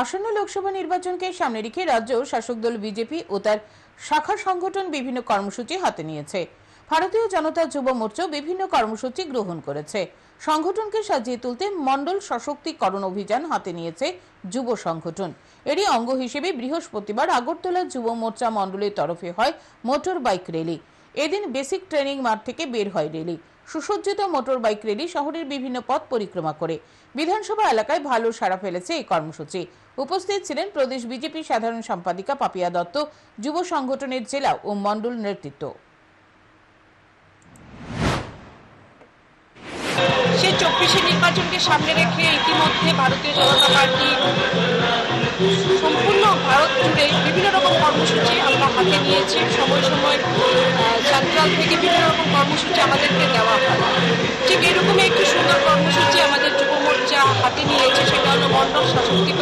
আসন্ন লোকসভা নির্বাচনকে সামনে রেখে রাজ্য শাসক দল বিজেপি ও তার শাখা সংগঠন বিভিন্ন কর্মসূচি হাতে নিয়েছে। ভারতীয় জনতা যুব মোর্চা বিভিন্ন কর্মসূচি গ্রহণ করেছে। সংগঠনকে সাজিয়ে তুলতে মণ্ডল সশক্তিকরণ অভিযান হাতে নিয়েছে যুব সংগঠন। এরই অঙ্গ হিসেবে বৃহস্পতিবার আগরতলা যুব মোর্চা মণ্ডলের তরফে হয় মোটর বাইক র্যালি। এদিন বেসিক ট্রেনিং মাঠ থেকে বের হয় রেলি। সুসজ্জিত মোটর বাইক র্যালি শহরের বিভিন্ন পথ পরিক্রমা করে। বিধানসভা এলাকায় ভালো সাড়া ফেলেছে এই কর্মসূচি। উপস্থিত ছিলেন প্রদেশ বিজেপি সাধারণ সম্পাদিকা পাপিয়া দত্ত, যুব সংগঠনের জেলা ও মণ্ডল নেতৃত্ব। সেই চব্বিশে নির্বাচনকে সামনে রেখে ইতিমধ্যে ভারতীয় জনতা পার্টি কর্মসূচি দিয়েছেন সময় সময় সেন্ট্রাল থেকে বিভিন্ন রকম কর্মসূচি আমাদেরকে দেওয়া হয়। ঠিক এরকমই একটি সুন্দর কর্মসূচি আমাদের যুব মোর্চা হাতে নিয়েছে, সেটা হলো মণ্ডল সশক্তিকরণ